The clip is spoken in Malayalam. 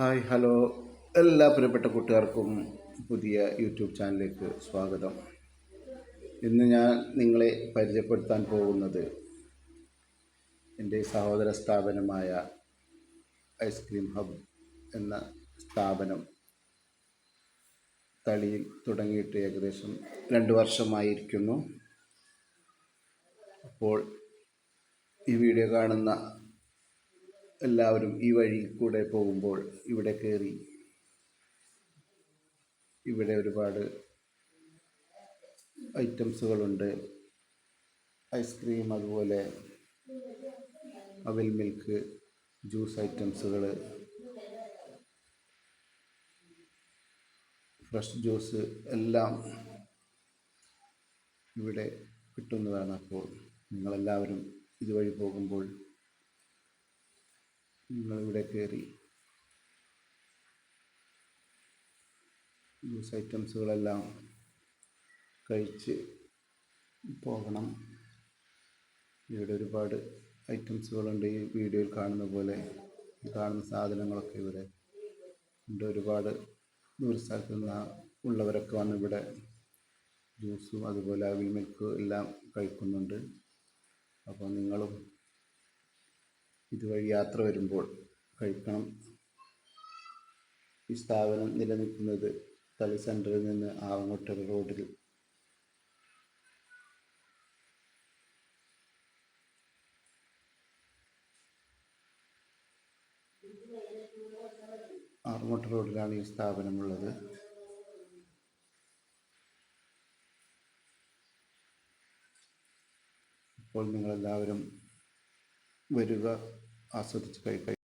Hi hello. എല്ലാ പ്രിയപ്പെട്ട കൂട്ടുകാർക്കും പുതിയ യൂട്യൂബ് ചാനലിലേക്ക് സ്വാഗതം. ഇന്ന് ഞാൻ നിങ്ങളെ പരിചയപ്പെടുത്താൻ പോകുന്നത് എന്റെ സഹോദര സ്ഥാപനമായ ഐസ്ക്രീം ഹബ് എന്ന സ്ഥാപനം തളിയിൽ തുടങ്ങിയിട്ട് ഏകദേശം രണ്ട് വർഷമായിരിക്കുന്നു. അപ്പോൾ ഈ വീഡിയോ കാണുന്ന എല്ലാവരും ഈ വഴി കൂടെ പോകുമ്പോൾ ഇവിടെ കയറി ഇവിടെ ഒരുപാട് ഐറ്റംസുകളുണ്ട്. ഐസ്ക്രീം അതുപോലെ അവിൽ മിൽക്ക് ജ്യൂസ് ഐറ്റംസുകൾ ഫ്രഷ് ജ്യൂസ് എല്ലാം ഇവിടെ കിട്ടുന്നതാണ് അപ്പോൾ നിങ്ങളെല്ലാവരും ഇതുവഴി പോകുമ്പോൾ നിങ്ങളിവിടെ കയറി. ജ്യൂസ് ഐറ്റംസുകളെല്ലാം കഴിച്ച് പോകണം. ഇവിടെ ഒരുപാട് ഐറ്റംസുകളുണ്ട് ഈ വീഡിയോയിൽ കാണുന്ന പോലെ. കാണുന്ന സാധനങ്ങളൊക്കെ ഇവിടെ ഉണ്ട്. ഒരുപാട് ദൂരസ്ഥലത്ത് നിന്ന് ഉള്ളവരൊക്കെ വന്ന് ഇവിടെ ജ്യൂസും അതുപോലെ അവിൽ മിൽക്ക് എല്ലാം കഴിക്കുന്നുണ്ട്. അപ്പോൾ നിങ്ങളും ഇതുവഴി യാത്ര വരുമ്പോൾ കഴിക്കണം. ഈ സ്ഥാപനം നിലനിൽക്കുന്നത് തളി സെന്ററിൽ നിന്ന് ആവങ്ങോട്ടർ റോഡിൽ. ആറുമുട്ട റോഡിലാണ് ഈ സ്ഥാപനമുള്ളത്. അപ്പോൾ നിങ്ങളെല്ലാവരും വരിക. ആസ്വദിച്ച് കഴിക്കുക